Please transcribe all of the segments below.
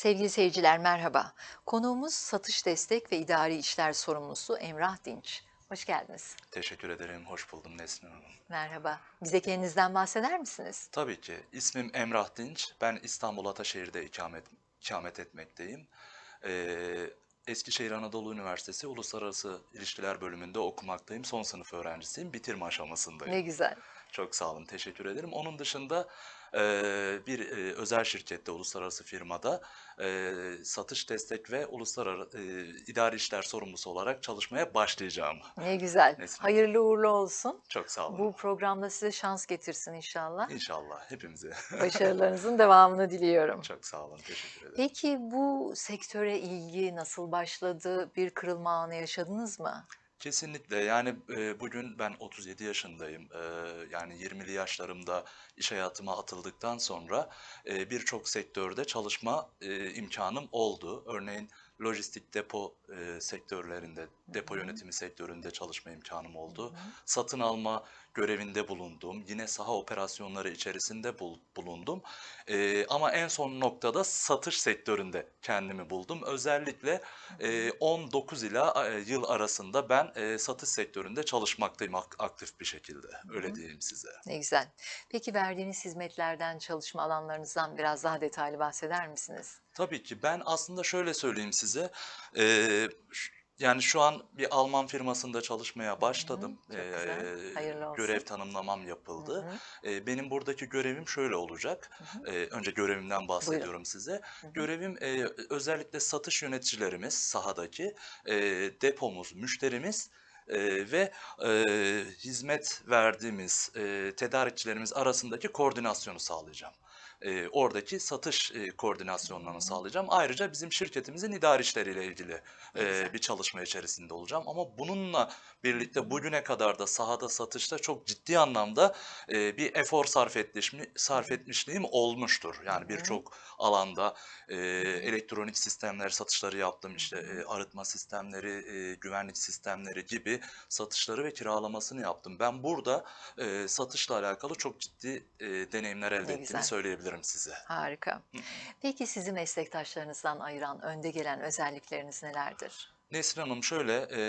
Sevgili seyirciler merhaba. Konuğumuz satış destek ve idari işler sorumlusu Emrah Dinç. Hoş geldiniz. Teşekkür ederim, hoş buldum Nesrin Hanım. Merhaba. Bize kendinizden bahseder misiniz? Tabii ki. İsmim Emrah Dinç. Ben İstanbul Ataşehir'de ikamet, ikamet etmekteyim. Ee, Eskişehir Anadolu Üniversitesi Uluslararası İlişkiler Bölümünde okumaktayım. Son sınıf öğrencisiyim. Bitirme aşamasındayım. Ne güzel. Çok sağ olun, teşekkür ederim. Onun dışında e, bir e, özel şirkette, uluslararası firmada e, satış destek ve uluslararası e, idari işler sorumlusu olarak çalışmaya başlayacağım. Ne güzel. Nesrin. Hayırlı uğurlu olsun. Çok sağ olun. Bu programda size şans getirsin inşallah. İnşallah hepimize. Başarılarınızın devamını diliyorum. Çok sağ olun, teşekkür ederim. Peki bu sektöre ilgi nasıl başladı? Bir kırılma anı yaşadınız mı? Kesinlikle yani e, bugün ben 37 yaşındayım. E, yani 20'li yaşlarımda iş hayatıma atıldıktan sonra e, birçok sektörde çalışma e, imkanım oldu. Örneğin lojistik depo e, sektörlerinde, depo yönetimi sektöründe çalışma imkanım oldu. Satın alma görevinde bulundum. Yine saha operasyonları içerisinde bul- bulundum. E, ama en son noktada satış sektöründe kendimi buldum. Özellikle e, 19 ila e, yıl arasında ben e, satış sektöründe çalışmaktayım ak- aktif bir şekilde. Öyle diyeyim size. Ne güzel. Peki verdiğiniz hizmetlerden, çalışma alanlarınızdan biraz daha detaylı bahseder misiniz? Tabii ki ben aslında şöyle söyleyeyim size. e, ş- yani şu an bir Alman firmasında çalışmaya başladım. çok güzel. E, Hayırlı olsun. görev tanımlamam yapıldı. Hı hı. E, benim buradaki görevim şöyle olacak. E, önce görevimden bahsediyorum size. Görevim e, özellikle satış yöneticilerimiz sahadaki, depomuz, müşterimiz ve hizmet verdiğimiz tedarikçilerimiz arasındaki koordinasyonu sağlayacağım. E, oradaki satış e, koordinasyonlarını sağlayacağım. Ayrıca bizim şirketimizin idari işleriyle ilgili e, bir çalışma içerisinde olacağım. Ama bununla birlikte bugüne kadar da sahada satışta çok ciddi anlamda e, bir efor sarf, etmişmi, sarf etmişliğim olmuştur. Yani birçok alanda e, elektronik sistemler satışları yaptım. İşte e, arıtma sistemleri, e, güvenlik sistemleri gibi satışları ve kiralamasını yaptım. Ben burada e, satışla alakalı çok ciddi e, deneyimler elde Ne ettiğimi güzel. söyleyebilirim size. Harika. Peki sizi meslektaşlarınızdan ayıran, önde gelen özellikleriniz nelerdir? Nesrin Hanım şöyle, e,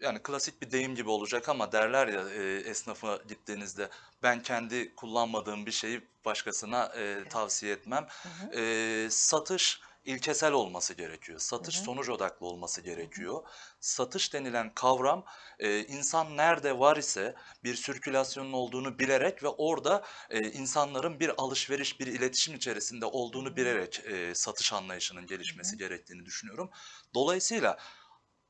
yani klasik bir deyim gibi olacak ama derler ya e, esnafa gittiğinizde ben kendi kullanmadığım bir şeyi başkasına e, tavsiye etmem. E, satış ilkesel olması gerekiyor. Satış sonuç odaklı olması gerekiyor. Satış denilen kavram e, insan nerede var ise bir sirkülasyonun olduğunu bilerek ve orada e, insanların bir alışveriş, bir iletişim içerisinde olduğunu bilerek e, satış anlayışının gelişmesi gerektiğini düşünüyorum. Dolayısıyla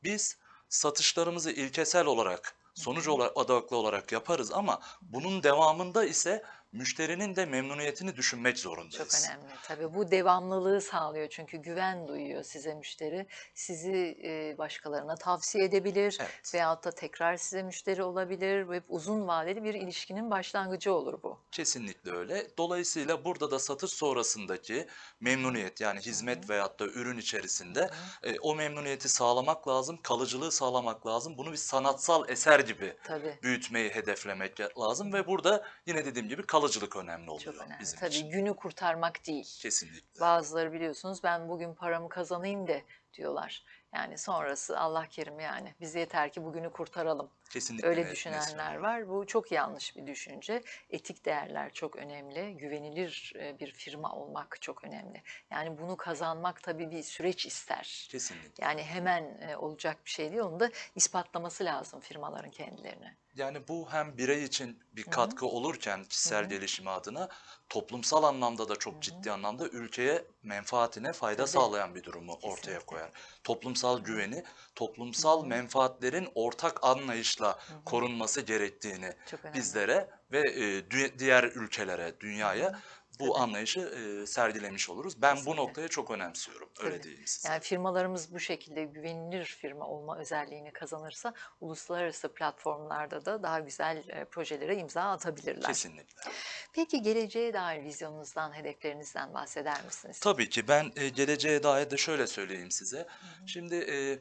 biz satışlarımızı ilkesel olarak, sonuç odaklı olarak yaparız ama bunun devamında ise müşterinin de memnuniyetini düşünmek Çok zorundayız. önemli. Tabii bu devamlılığı sağlıyor çünkü güven duyuyor size müşteri. Sizi e, başkalarına tavsiye edebilir Evet. veyahut da tekrar size müşteri olabilir ve uzun vadeli bir ilişkinin başlangıcı olur bu. Kesinlikle öyle. Dolayısıyla burada da satış sonrasındaki memnuniyet yani hizmet veyahut da ürün içerisinde e, o memnuniyeti sağlamak lazım, kalıcılığı sağlamak lazım. Bunu bir sanatsal eser gibi Tabii. büyütmeyi hedeflemek lazım ve burada yine dediğim gibi kalıcılık önemli Çok oluyor önemli. bizim Tabii için. günü kurtarmak değil. Kesinlikle. Bazıları biliyorsunuz ben bugün paramı kazanayım de diyorlar. Yani sonrası Allah kerim yani. Biz yeter ki bugünü kurtaralım. Kesinlikle Öyle Nesrin düşünenler var. Bu çok yanlış bir düşünce. Etik değerler çok önemli. Güvenilir e, bir firma olmak çok önemli. Yani bunu kazanmak tabii bir süreç ister. Kesinlikle. Yani hemen e, olacak bir şey değil. Onu da ispatlaması lazım firmaların kendilerine. Yani bu hem birey için bir katkı olurken kişisel gelişimi adına toplumsal anlamda da çok ciddi anlamda ülkeye menfaatine fayda Tabii. sağlayan bir durumu ortaya Kesinlikle. koyar. Toplumsal güveni, toplumsal menfaatlerin ortak anlayışla korunması gerektiğini bizlere ve e, diğer ülkelere, dünyaya bu Tabii. anlayışı e, sergilemiş oluruz. Ben Kesinlikle. bu noktaya çok önemsiyorum. Öyle Tabii. diyeyim size. Yani firmalarımız bu şekilde güvenilir firma olma özelliğini kazanırsa uluslararası platformlarda da daha güzel e, projelere imza atabilirler. Kesinlikle. Peki geleceğe dair vizyonunuzdan, hedeflerinizden bahseder misiniz? Tabii ki ben e, geleceğe dair de şöyle söyleyeyim size. Şimdi e,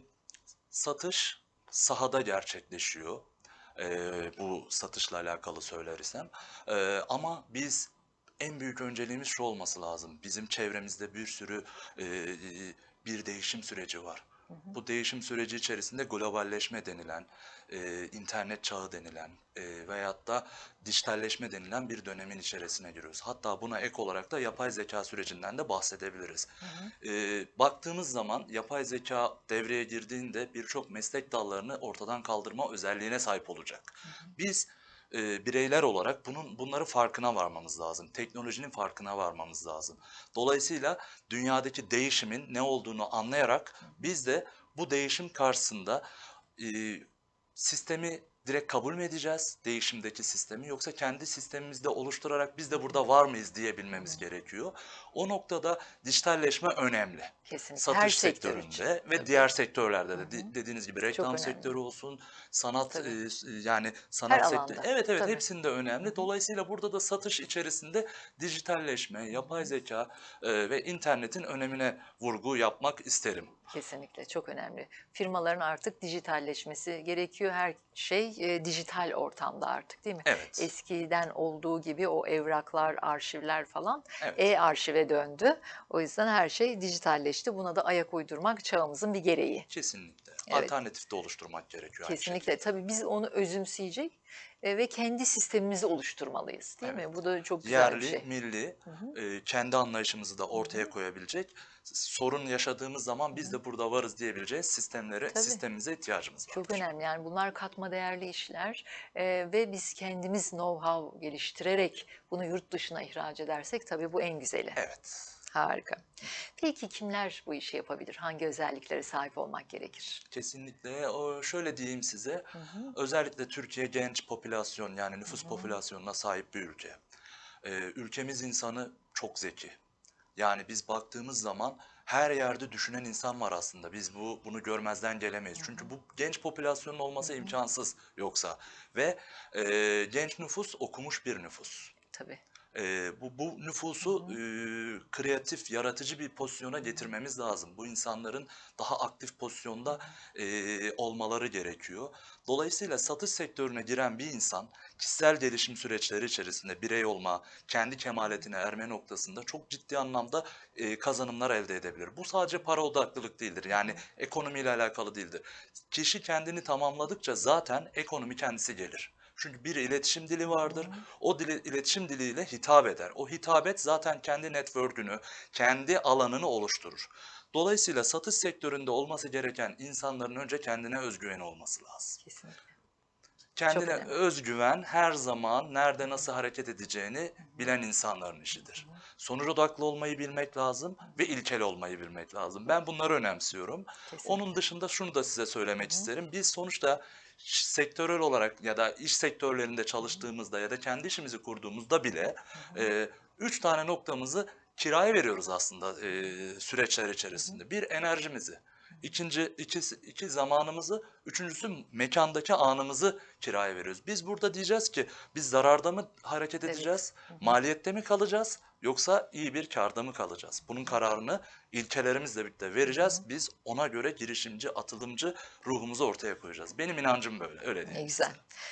satış sahada gerçekleşiyor. E, bu satışla alakalı söylersem. E, ama biz en büyük önceliğimiz şu olması lazım. Bizim çevremizde bir sürü e, e, bir değişim süreci var. Bu değişim süreci içerisinde globalleşme denilen, e, internet çağı denilen e, veyahut da dijitalleşme denilen bir dönemin içerisine giriyoruz. Hatta buna ek olarak da yapay zeka sürecinden de bahsedebiliriz. E, baktığımız zaman yapay zeka devreye girdiğinde birçok meslek dallarını ortadan kaldırma özelliğine sahip olacak. Biz e, bireyler olarak bunun bunları farkına varmamız lazım. Teknolojinin farkına varmamız lazım. Dolayısıyla dünyadaki değişimin ne olduğunu anlayarak biz de bu değişim karşısında e, sistemi direkt kabul mü edeceğiz? Değişimdeki sistemi yoksa kendi sistemimizde oluşturarak biz de burada var mıyız diyebilmemiz gerekiyor. O noktada dijitalleşme önemli. Kesinlikle. Satış Her sektör sektöründe için. ve Tabii. diğer sektörlerde de de- dediğiniz gibi reklam sektörü olsun, sanat Tabii. e, yani sanat sektörü. Evet evet Tabii. hepsinde önemli. Dolayısıyla burada da satış içerisinde dijitalleşme, yapay zeka e, ve internetin önemine vurgu yapmak isterim. Kesinlikle çok önemli. Firmaların artık dijitalleşmesi gerekiyor. Her şey e, dijital ortamda artık değil mi? Evet. Eskiden olduğu gibi o evraklar, arşivler falan e-arşive döndü. O yüzden her şey dijitalleşti. Buna da ayak uydurmak çağımızın bir gereği. Kesinlikle. Evet. Alternatif de oluşturmak gerekiyor aynı Kesinlikle. Tabii biz onu özümseyecek e, ve kendi sistemimizi oluşturmalıyız değil mi? Evet. Bu da çok güzel yerli, bir şey. milli, e, kendi anlayışımızı da ortaya koyabilecek, sorun yaşadığımız zaman biz de burada varız diyebileceğiz sistemlere, Tabii. sistemimize ihtiyacımız var. Çok önemli yani bunlar katma değerli işler e, ve biz kendimiz know-how geliştirerek bunu yurt dışına ihraç edersek tabii bu en güzeli. Evet. Harika. Peki kimler bu işi yapabilir? Hangi özelliklere sahip olmak gerekir? Kesinlikle. O şöyle diyeyim size. Özellikle Türkiye genç popülasyon yani nüfus popülasyonuna sahip bir ülke. Ee, ülkemiz insanı çok zeki. Yani biz baktığımız zaman her yerde düşünen insan var aslında. Biz bu bunu görmezden gelemeyiz. Çünkü bu genç popülasyonun olması imkansız yoksa. Ve e, genç nüfus okumuş bir nüfus. Tabii. Ee, bu, bu nüfusu e, kreatif, yaratıcı bir pozisyona getirmemiz lazım. Bu insanların daha aktif pozisyonda e, olmaları gerekiyor. Dolayısıyla satış sektörüne giren bir insan kişisel gelişim süreçleri içerisinde birey olma, kendi kemaletine erme noktasında çok ciddi anlamda e, kazanımlar elde edebilir. Bu sadece para odaklılık değildir. Yani ekonomiyle alakalı değildir. Kişi kendini tamamladıkça zaten ekonomi kendisi gelir. Çünkü bir iletişim dili vardır. O dili, iletişim diliyle hitap eder. O hitabet zaten kendi network'ünü, kendi alanını oluşturur. Dolayısıyla satış sektöründe olması gereken insanların önce kendine özgüveni olması lazım. Kesinlikle. Kendine özgüven her zaman nerede nasıl hareket edeceğini bilen insanların işidir. Sonuç odaklı olmayı bilmek lazım ve ilkel olmayı bilmek lazım. Ben bunları önemsiyorum. Kesinlikle. Onun dışında şunu da size söylemek isterim. Biz sonuçta sektörel olarak ya da iş sektörlerinde çalıştığımızda ya da kendi işimizi kurduğumuzda bile e, üç tane noktamızı kiraya veriyoruz aslında e, süreçler içerisinde. Bir enerjimizi, ikinci ikisi, iki zamanımızı, üçüncüsü mekandaki anımızı kiraya veriyoruz. Biz burada diyeceğiz ki biz zararda mı hareket Evet. edeceğiz, maliyette mi kalacağız yoksa iyi bir karda mı kalacağız? Bunun kararını ilkelerimizle birlikte vereceğiz. Biz ona göre girişimci, atılımcı ruhumuzu ortaya koyacağız. Benim inancım böyle, öyle Ne diyeyim güzel.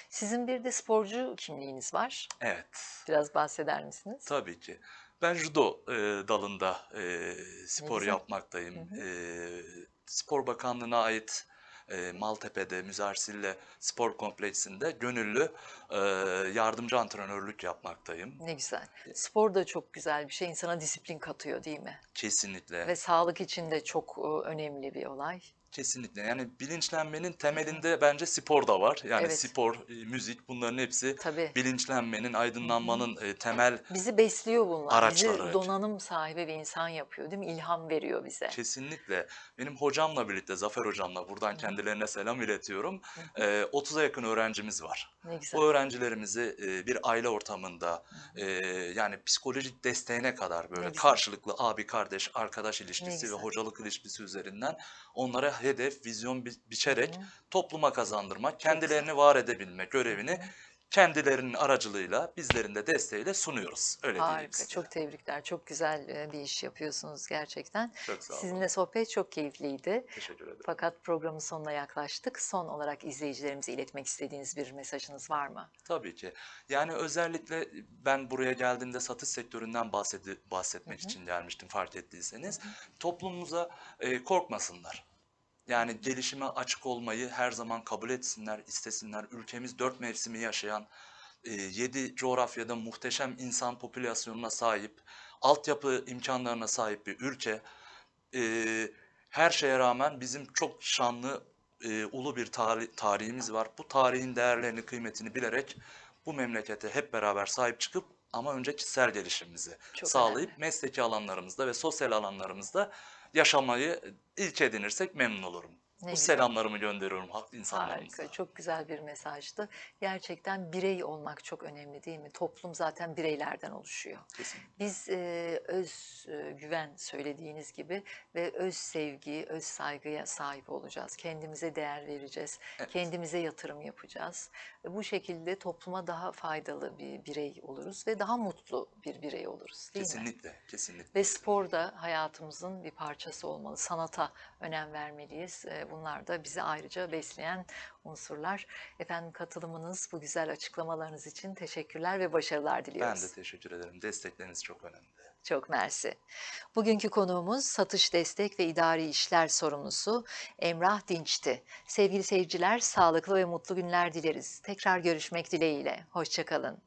Sizin bir de sporcu kimliğiniz var. Evet. Biraz bahseder misiniz? Tabii ki. Ben judo e, dalında e, spor yapmaktayım. E, Spor Bakanlığı'na ait e, Maltepe'de Müzarsil'le spor kompleksinde gönüllü e, yardımcı antrenörlük yapmaktayım. Ne güzel. Spor da çok güzel bir şey. İnsana disiplin katıyor değil mi? Kesinlikle. Ve sağlık için de çok e, önemli bir olay. Kesinlikle. Yani bilinçlenmenin temelinde bence spor da var. Yani Evet. spor, e, müzik bunların hepsi Tabii. bilinçlenmenin, aydınlanmanın e, temel Bizi besliyor bunlar. Araçları. Bizi donanım sahibi bir insan yapıyor değil mi? İlham veriyor bize. Kesinlikle. Benim hocamla birlikte, Zafer hocamla buradan kendilerine selam iletiyorum. Ee, 30'a yakın öğrencimiz var. Ne güzel. Bu öğrencilerimizi e, bir aile ortamında e, yani psikolojik desteğine kadar böyle güzel. karşılıklı abi kardeş arkadaş ilişkisi ve güzel. hocalık ilişkisi üzerinden onlara hedef, vizyon bi- biçerek topluma kazandırmak, kendilerini var edebilme görevini kendilerinin aracılığıyla, bizlerin de desteğiyle sunuyoruz. Öyle Harika, size. çok tebrikler. Çok güzel bir iş yapıyorsunuz gerçekten. Çok sağ olun. Sizinle sohbet çok keyifliydi. Teşekkür ederim. Fakat programın sonuna yaklaştık. Son olarak izleyicilerimize iletmek istediğiniz bir mesajınız var mı? Tabii ki. Yani özellikle ben buraya geldiğimde satış sektöründen bahsedi, bahsetmek için gelmiştim fark ettiyseniz. Toplumumuza e, korkmasınlar. Yani gelişime açık olmayı her zaman kabul etsinler, istesinler. Ülkemiz dört mevsimi yaşayan, e, yedi coğrafyada muhteşem insan popülasyonuna sahip, altyapı imkanlarına sahip bir ülke. E, her şeye rağmen bizim çok şanlı, e, ulu bir tari- tarihimiz var. Bu tarihin değerlerini, kıymetini bilerek bu memlekete hep beraber sahip çıkıp ama önce kişisel gelişimimizi Çok sağlayıp önemli. mesleki alanlarımızda ve sosyal alanlarımızda yaşamayı ilk edinirsek memnun olurum. Ne Bu güzel. selamlarımı gönderiyorum halk insanlarımıza. Harika, çok güzel bir mesajdı. Gerçekten birey olmak çok önemli değil mi? Toplum zaten bireylerden oluşuyor. Kesinlikle. Biz e, öz e, güven söylediğiniz gibi ve öz sevgi, öz saygıya sahip olacağız. Kendimize değer vereceğiz. Evet. Kendimize yatırım yapacağız. Ve bu şekilde topluma daha faydalı bir birey oluruz ve daha mutlu bir birey oluruz değil mi? Kesinlikle, kesinlikle. Ve spor da hayatımızın bir parçası olmalı. Sanata önem vermeliyiz. Ee, Bunlar da bizi ayrıca besleyen unsurlar. Efendim katılımınız, bu güzel açıklamalarınız için teşekkürler ve başarılar Ben diliyoruz. de teşekkür ederim. Destekleriniz çok önemli. Çok mersi. Bugünkü konuğumuz satış destek ve idari işler sorumlusu Emrah Dinç'ti. Sevgili seyirciler, sağlıklı ve mutlu günler dileriz. Tekrar görüşmek dileğiyle. Hoşçakalın.